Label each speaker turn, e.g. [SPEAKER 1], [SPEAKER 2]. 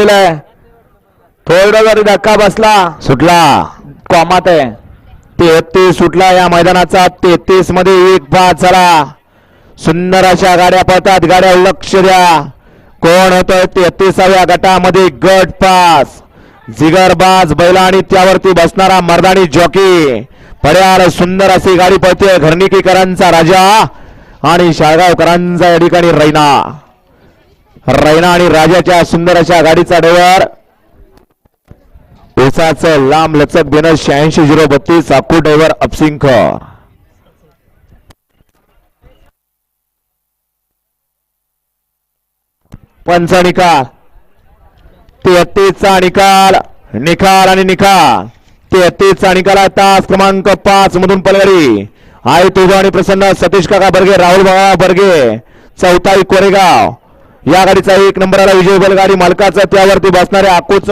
[SPEAKER 1] दिलाय थोडा जरी धक्का बसला सुटला. कॉमात आहे. तेहतीस सुटला या मैदानाचा. तेहतीसमध्ये एक बाद झाला. सुंदर अशा गाड्या पळतात. गाड्या लक्ष द्या. कोण होतोय तेहतीसाव्या गटामध्ये? गट पास जिगरबाज बैला आणि त्यावरती बसणारा मर्दानी जॉकी. पड्यार सुंदर अशी गाडी पळते घरणिकीकरांचा राजा आणि शाळगावकरांचा या ठिकाणी रैना. रैना आणि राजाच्या सुंदर अशा गाडीचा ड्रायव्हर उसाचं लांब लचक देणं शहाऐंशी झिरो बत्तीस अकू ड्रायव्हर अपसिंख पंच निकाल. तेहतीसचा निकाल. निकाल आणि निकाल तेहतीसचा निकाल आहे तास क्रमांक पाच मधून पलगडी. आई तुझा आणि प्रसन्न सतीश काका बर्गे राहुल बाबा बर्गे चौथाई कोरेगाव. या गाडीचा एक नंबराला विजय बैलगाडी मालकाचा त्यावरती बसणाऱ्या आकोच